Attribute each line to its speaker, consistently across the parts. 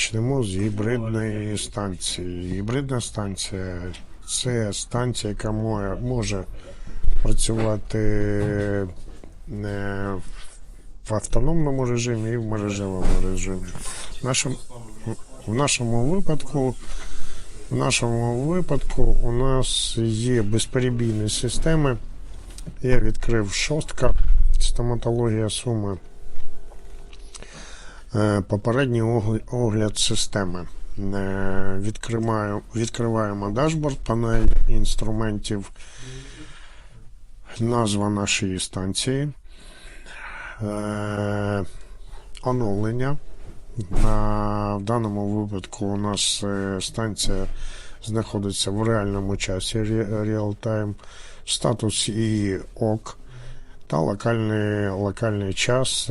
Speaker 1: почнемо з гібридної станції. Гібридна станція це станція, яка мо- може працювати е, в автономному режимі і в мережевому режимі. В нашому, в нашому випадку в нашому випадку у нас є безперебійні системи. Я відкрив шостка, стоматологія суми. Е, Попередній огляд системи. Е, Відкриваю, відкриваємо дашборд, панель інструментів, назва нашої станції, е, оновлення. На, в даному випадку у нас станція знаходиться в реальному часі ре- реал-тайм, статус її ок та локальний, локальний час.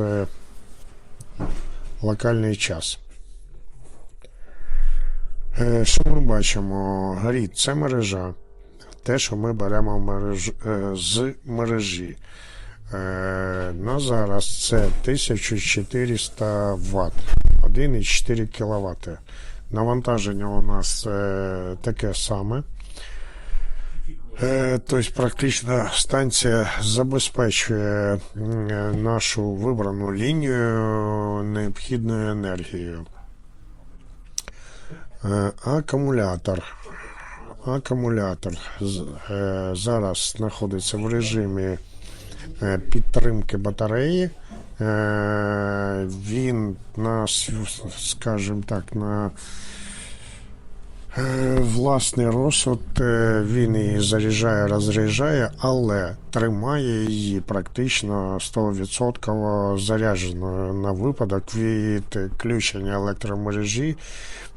Speaker 1: Локальний час. Е, Що ми бачимо? Горіть це мережа. Те, що ми беремо мереж, е, з мережі. Е, На зараз це 1400 Вт, 1,4 кВт. Навантаження у нас таке саме. Е, Тобто практично станція забезпечує е, нашу вибрану лінію необхідною енергією. Е, Акумулятор. Акумулятор зараз знаходиться в режимі підтримки батареї. Він на, св- скажімо так, на Власний розсуд е, він її заряджає, розряджає, але тримає її практично 100% зарядженою на випадок від включення електромережі.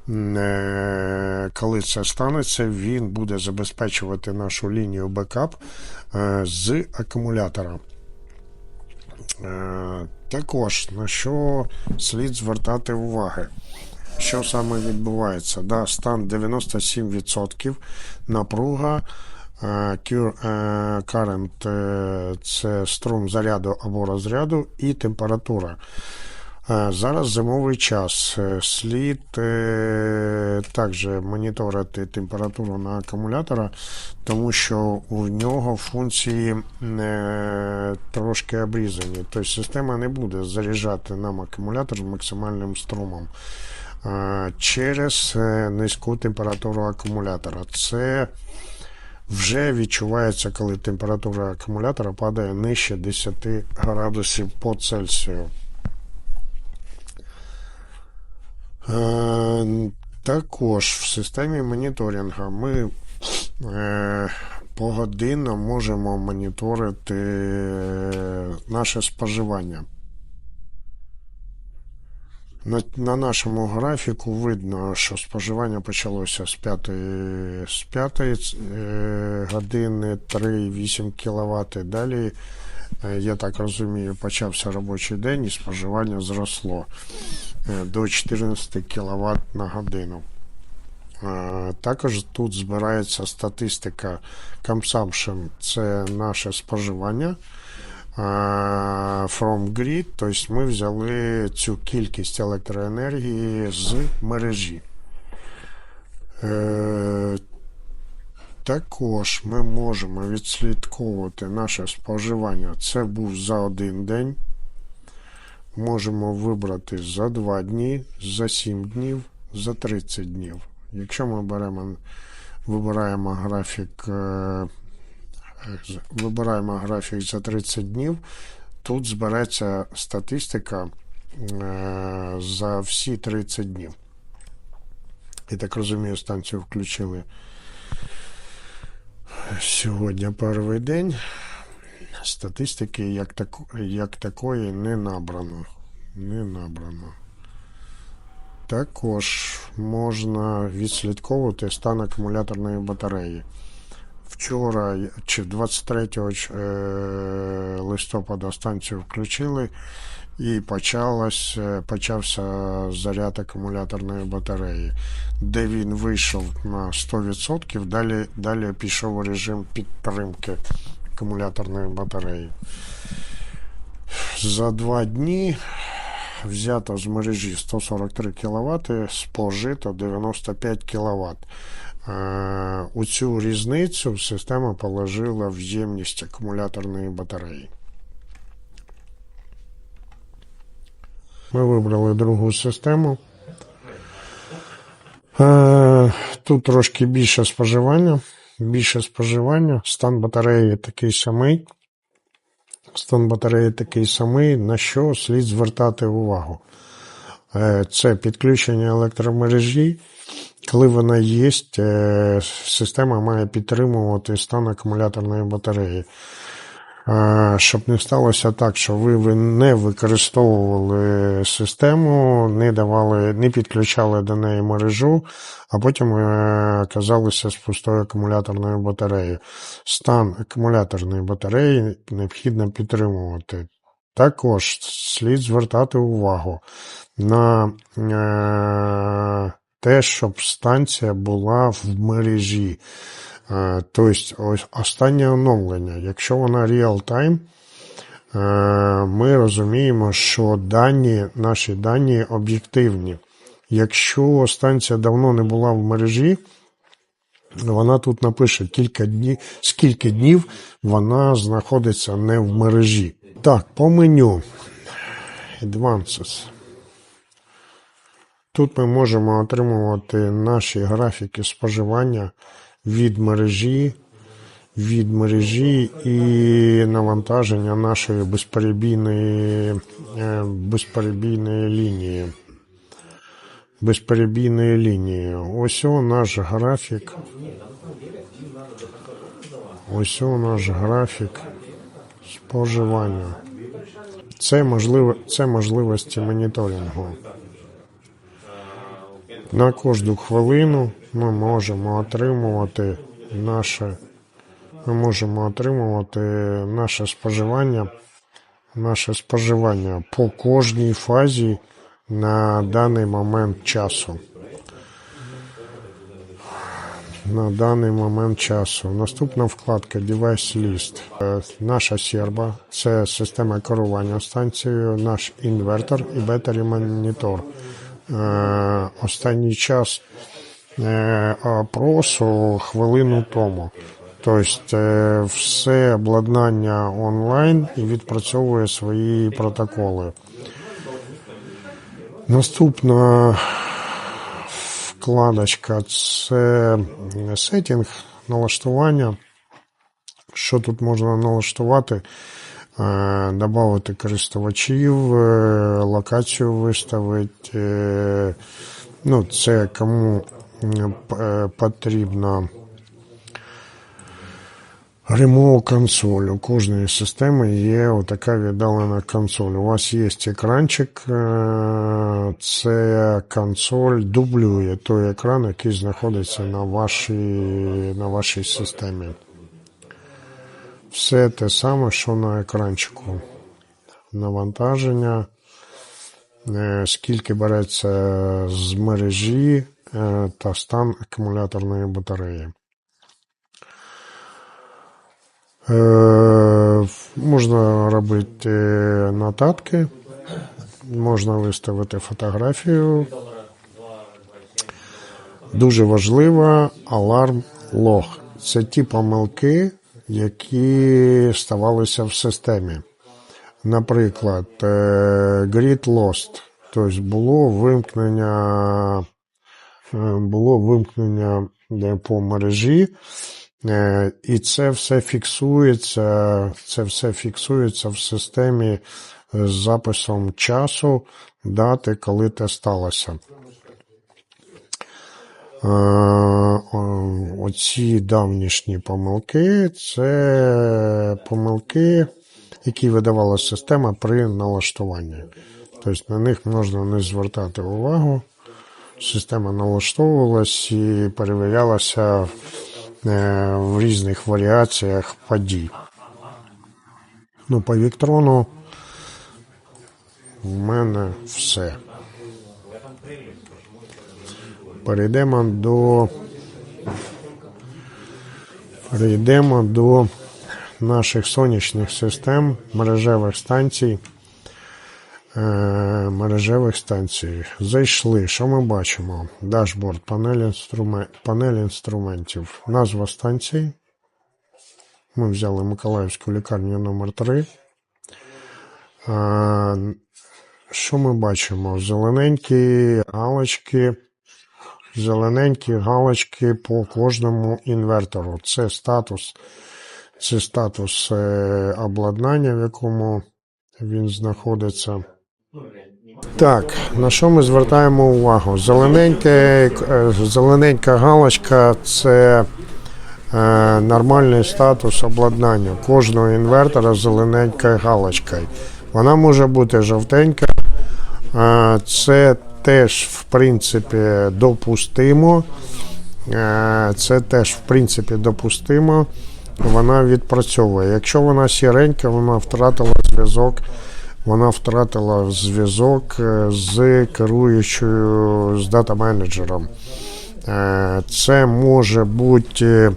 Speaker 1: Е, Коли це станеться, він буде забезпечувати нашу лінію бекап е, з акумулятора. Е, Також на що слід звертати уваги. Що саме відбувається? Да, стан 97%, напруга, е, е, current е, це струм заряду або розряду і температура. Зараз зимовий час. Слід також моніторити температуру на акумулятора, тому що у нього функції трошки обрізані. Тобто система не буде заряджати нам акумулятор максимальним струмом через е, низьку температуру акумулятора. Це вже відчувається, коли температура акумулятора падає нижче 10 градусів по Цельсію. Е, Також в системі моніторингу ми е, погодинно можемо моніторити е, наше споживання. На, на нашому графіку видно, що споживання почалося з 5, з 5 е, години 3,8 кВт. Далі, е, я так розумію, почався робочий день і споживання зросло е, до 14 кВт на годину. Також тут збирається статистика consumption, це наше споживання. Е, From grid, тобто ми взяли цю кількість електроенергії з мережі. Е, Також ми можемо відслідковувати наше споживання. Це був за один день. Можемо вибрати за 2 дні, за 7 днів, за 30 днів. Якщо ми беремо, вибираємо графік, е, вибираємо графік за 30 днів, тут збереться статистика е, за всі 30 днів. Я так розумію, станцію включили сьогодні перший день. Статистики як, тако, як такої не набрано. Не набрано. Також можна відслідковувати стан акумуляторної батареї. Вчора чи 23 е, листопада станцію включили і почалось, е, почався заряд акумуляторної батареї, де він вийшов на 100%, далі, далі пішов режим підтримки акумуляторної батареї. За два дні взято з мережі 143 кВт, спожито 95 кВт. Е, У цю різницю система положила в ємність акумуляторної батареї. Ми вибрали другу систему. Тут трошки більше споживання. Більше споживання. Стан батареї такий самий. Стан батареї такий самий, на що слід звертати увагу. Е, Це підключення електромережі. Коли вона є, е, система має підтримувати стан акумуляторної батареї. Е, Щоб не сталося так, що ви, не використовували систему, не давали, не підключали до неї мережу, а потім е, оказалися з пустою акумуляторною батареєю. Стан акумуляторної батареї необхідно підтримувати. Також слід звертати увагу на те, щоб станція була в мережі. Е, Тобто, останнє оновлення. Якщо вона real-time, е, ми розуміємо, що дані, наші дані об'єктивні. Якщо станція давно не була в мережі, вона тут напише кілька днів, скільки днів вона знаходиться не в мережі. Так, по меню Advances. Тут ми можемо отримувати наші графіки споживання від мережі, від мережі і навантаження нашої безперебійної, е, безперебійної лінії. Безперебійної лінії. Ось о наш графік. Ось о наш графік споживання. Це, можливо, це можливості моніторингу. На кожну хвилину ми можемо отримувати наше, ми можемо отримувати наше споживання, наше споживання по кожній фазі на даний момент часу. На даний момент часу. Наступна вкладка Device List. Е, Наша серба це система керування станцією, наш інвертор і Battery Monitor. Е, Останній час е, опросу хвилину тому. Тобто е, все обладнання онлайн і відпрацьовує свої протоколи. Наступна вкладочка це сетінг, налаштування. Що тут можна налаштувати? Е, Добавити користувачів, е, локацію виставити. е, Ну, це кому потрібно. Ремоут консоль. У кожної системи є отака віддалена консоль. У вас є екранчик, це консоль дублює той екран, який знаходиться на вашій, на вашій системі. Все те саме, що на екранчику. Навантаження, е, скільки береться з мережі е, та стан акумуляторної батареї. Е, Можна робити нотатки, можна виставити фотографію. Дуже важлива аларм лог. Це ті помилки, які ставалися в системі. Наприклад, е, grid lost, тобто було вимкнення, е, було вимкнення е, по мережі, І це все фіксується, це все фіксується в системі з записом часу, дати, коли те сталося. Е, Оці давнішні помилки це помилки, які видавала система при налаштуванні. Тобто на них можна не звертати увагу. Система налаштовувалась і перевірялася е, в різних варіаціях подій. Ну, по Віктрону в мене все. Перейдемо до перейдемо до наших сонячних систем, мережевих станцій. е, мережевих станцій. Зайшли. Що ми бачимо? Дашборд, панель, інструмен... панель інструментів, назва станції. Ми взяли Миколаївську лікарню номер 3 А, що ми бачимо? Зелененькі галочки. Зелененькі галочки по кожному інвертору. Це статус, це статус е, обладнання, в якому він знаходиться. Так, на що ми звертаємо увагу? Зелененьке, е, зелененька галочка це е, нормальний статус обладнання. Кожного інвертора зелененька галочка. Вона може бути жовтенька. Е, це теж, в принципі, допустимо. Е, Це теж, в принципі, допустимо. Вона відпрацьовує. Якщо вона сіренька, вона втратила зв'язок. Вона втратила зв'язок е, з керуючою з дата-менеджером. Е, Це може бути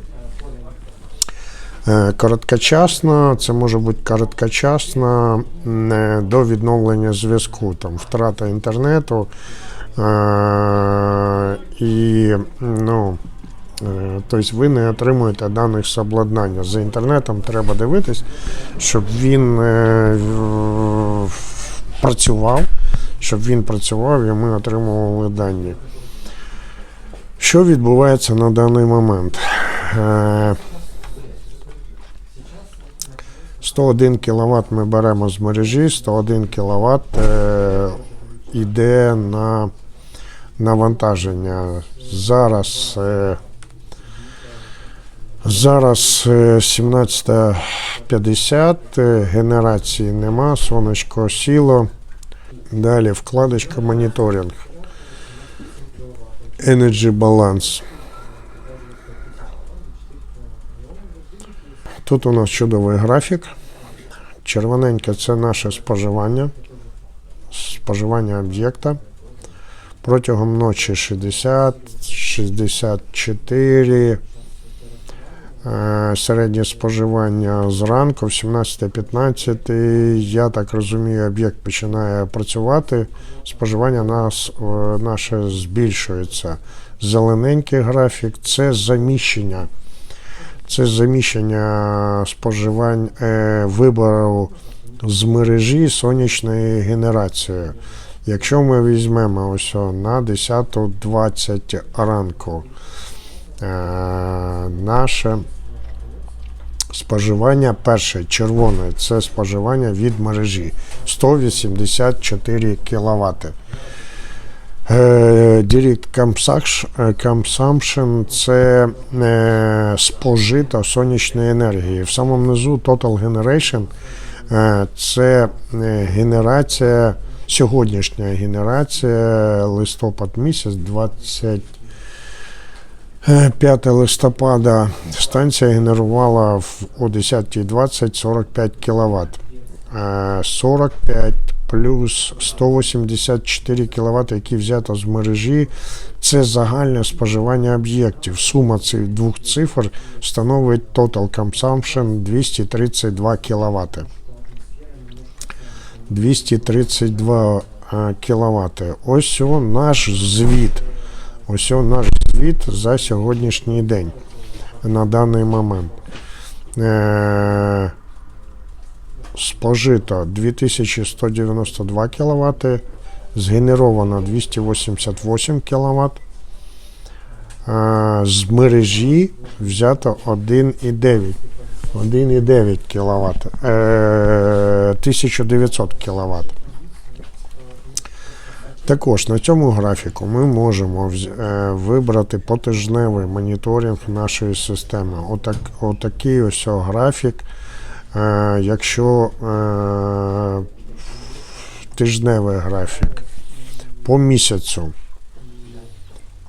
Speaker 1: е, короткочасно, це може бути е, до відновлення зв'язку, там втрата інтернету. Е, І ну, е, тобто ви не отримуєте даних з обладнання. За інтернетом треба дивитись, щоб він працював, щоб він працював і ми отримували дані. Що відбувається на даний момент? Е, 101 кВт ми беремо з мережі, 101 кВт е, йде на навантаження. Зараз, е, зараз е, 17.50, е, генерації нема, сонечко сіло. Далі вкладочка моніторинг. Energy Balance. Тут у нас чудовий графік. Червоненьке це наше споживання. Споживання об'єкта. Протягом ночі 60, 64. Е, Середнє споживання зранку в 17-15. Я так розумію, об'єкт починає працювати. Споживання нас, е, наше збільшується. Зелененький графік це заміщення. Це заміщення споживань е, вибору з мережі сонячної генерації. Якщо ми візьмемо ось на 10.20 ранку е, наше споживання перше червоне це споживання від мережі 184 кВт. Е, Direct consumption- е, це е, спожито сонячної енергії. В самому низу Total Generation е, це е, генерація, сьогоднішня генерація листопад місяць 25 листопада. Станція генерувала о 10.20 45 кВт. Е, 45 плюс 184 кВт, які взято з мережі, це загальне споживання об'єктів. Сума цих двох цифр становить Total Consumption 232 кВт. 232 кВт. Ось о наш звіт. Ось о наш звіт за сьогоднішній день на даний момент. Е- спожито 2192 кВт, згенеровано 288 кВт. З мережі взято 1,9 1,9 кВт. Е, 1900 кВт. Також на цьому графіку ми можемо е, вибрати потижневий моніторинг нашої системи. Отак, отакий ось графік. Е, якщо е, тижневий графік по місяцю,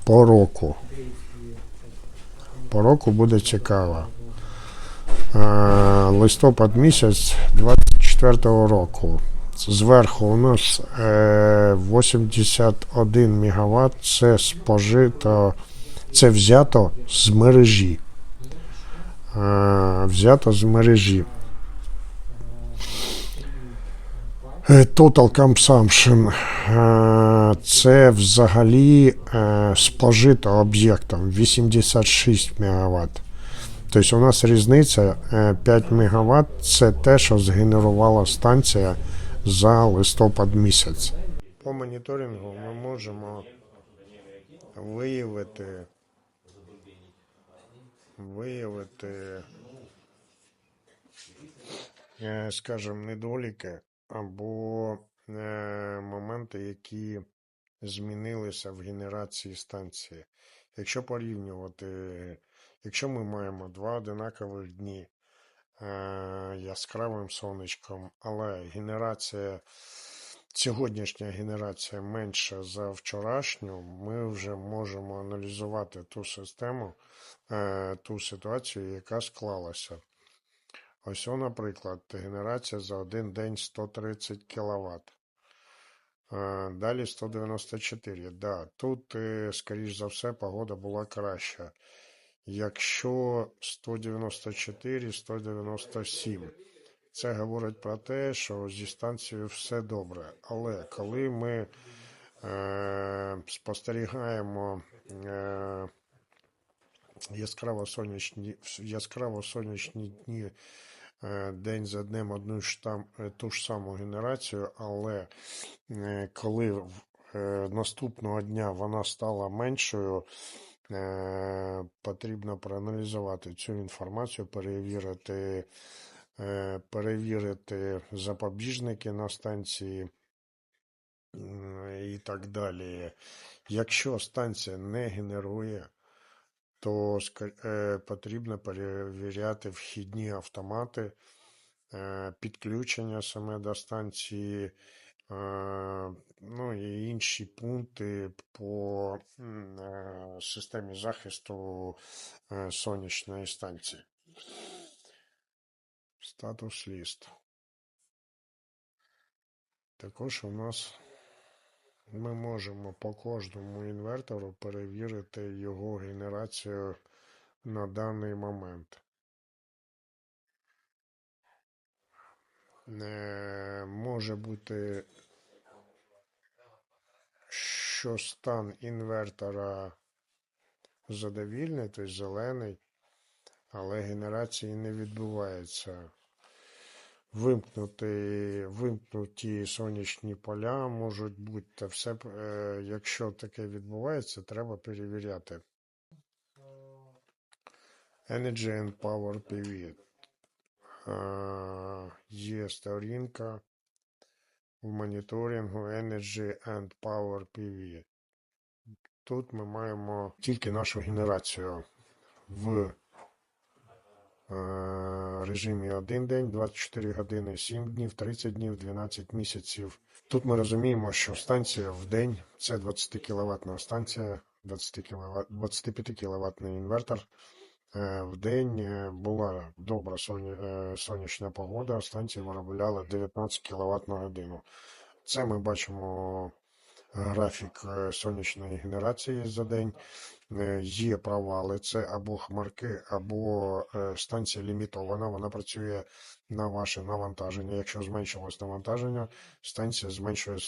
Speaker 1: по року. По року буде цікаво. Е, листопад місяць 24-го року. Зверху у нас е, 81 МВт. Це спожито, це взято з мережі. Взято з мережі. Е, Total consumption е, це взагалі е, спожито об'єктом 86 МВт. Тобто у нас різниця е, 5 МВт це те, що згенерувала станція за листопад місяць. По моніторингу ми можемо виявити, виявити е, скажімо, недоліки або е, моменти, які змінилися в генерації станції. Якщо порівнювати, якщо ми маємо два одинакових дні е, яскравим сонечком, але генерація, сьогоднішня генерація менша за вчорашню, ми вже можемо аналізувати ту систему, е, ту ситуацію, яка склалася. Ось, наприклад, генерація за один день 130 кВт. Далі 194. Да, тут, е, скоріш за все, погода була краща. Якщо 194, 197. Це говорить про те, що зі станцією все добре. Але коли ми е, спостерігаємо е, яскраво сонячні, яскраво сонячні дні е, день за днем одну ж там е, ту ж саму генерацію, але е, коли наступного дня вона стала меншою, потрібно проаналізувати цю інформацію, перевірити, перевірити запобіжники на станції і так далі. Якщо станція не генерує, то е, потрібно перевіряти вхідні автомати, е, підключення саме до станції, е, ну і інші пункти по системі захисту сонячної станції. Статус ліст. Також у нас ми можемо по кожному інвертору перевірити його генерацію на даний момент. Е, може бути, що стан інвертора задовільний, тобто зелений, але генерації не відбувається. Вимкнути, вимкнуті сонячні поля можуть бути, та все, е, якщо таке відбувається, треба перевіряти. Energy and Power PV. Е, Є сторінка в моніторингу Energy and Power PV. Тут ми маємо тільки нашу генерацію в режимі 1 день, 24 години, 7 днів, 30 днів, 12 місяців. Тут ми розуміємо, що станція в день це 20 кВт станція, 20 кВт, 25 кВт інвертор. Е, В день е, була добра е, сонячна погода, станція виробляла 19 кВт на годину. Це ми бачимо графік е, сонячної генерації за день. Е, Є провали, це або хмарки, або е, станція лімітована. Вона працює на ваше навантаження. Якщо зменшилось навантаження, станція зменшує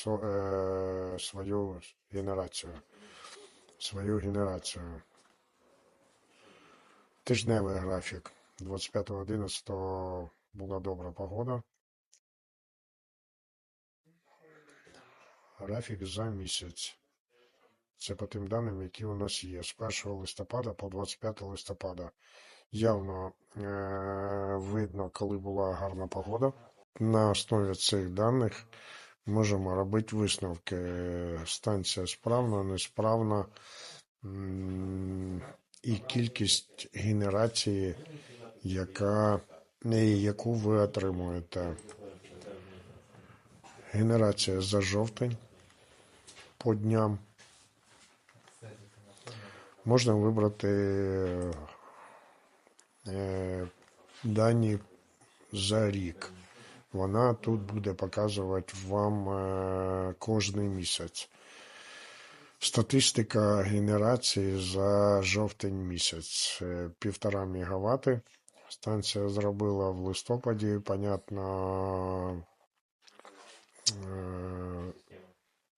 Speaker 1: свою генерацію. Свою генерацію. Тижневий графік. 25.11 була добра погода. Графік за місяць. Це по тим даним, які у нас є. З 1 листопада по 25 листопада. Явно е- видно, коли була гарна погода. На основі цих даних можемо робити висновки. Станція справна, несправна. І кількість генерації, яка, яку ви отримуєте. Генерація за жовтень по дням. Можна вибрати е, дані за рік. Вона тут буде показувати вам е, кожний місяць. Статистика генерації за жовтень місяць. Е, Півтора мегавати. Станція зробила в листопаді, понятно,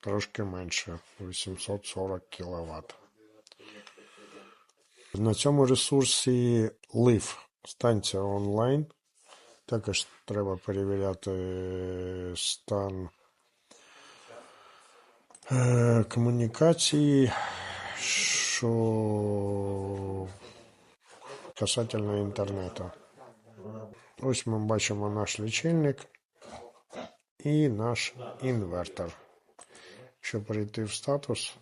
Speaker 1: Трошки менше 840 кВт. На цьому ресурсі Live станція онлайн. Також треба перевіряти стан е, комунікації, що касательно інтернету. Ось ми бачимо наш лічильник і наш інвертор. Якщо перейти в статус,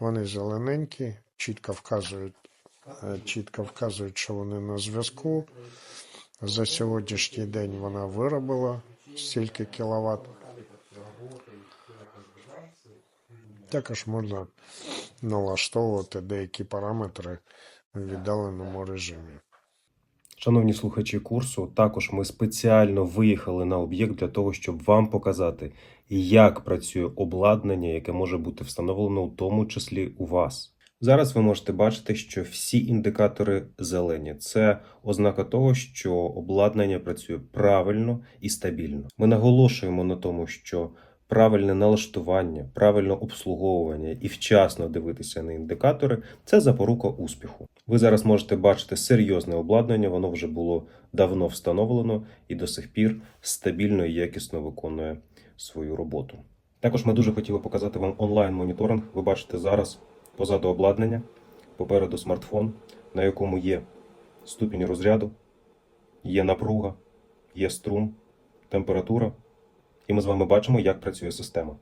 Speaker 1: вони зелененькі, чітко вказують, е, чітко вказують, що вони на зв'язку. За сьогоднішній день вона виробила стільки кіловат. Також можна налаштовувати деякі параметри в віддаленому режимі.
Speaker 2: Шановні слухачі курсу, також ми спеціально виїхали на об'єкт для того, щоб вам показати, як працює обладнання, яке може бути встановлено у тому числі у вас. Зараз ви можете бачити, що всі індикатори зелені. Це ознака того, що обладнання працює правильно і стабільно. Ми наголошуємо на тому, що правильне налаштування, правильне обслуговування і вчасно дивитися на індикатори це запорука успіху. Ви зараз можете бачити серйозне обладнання, воно вже було давно встановлено і до сих пір стабільно і якісно виконує свою роботу. Також ми дуже хотіли показати вам онлайн-моніторинг. Ви бачите зараз позаду обладнання, попереду смартфон, на якому є ступінь розряду, є напруга, є струм, температура. І ми з вами бачимо, як працює система.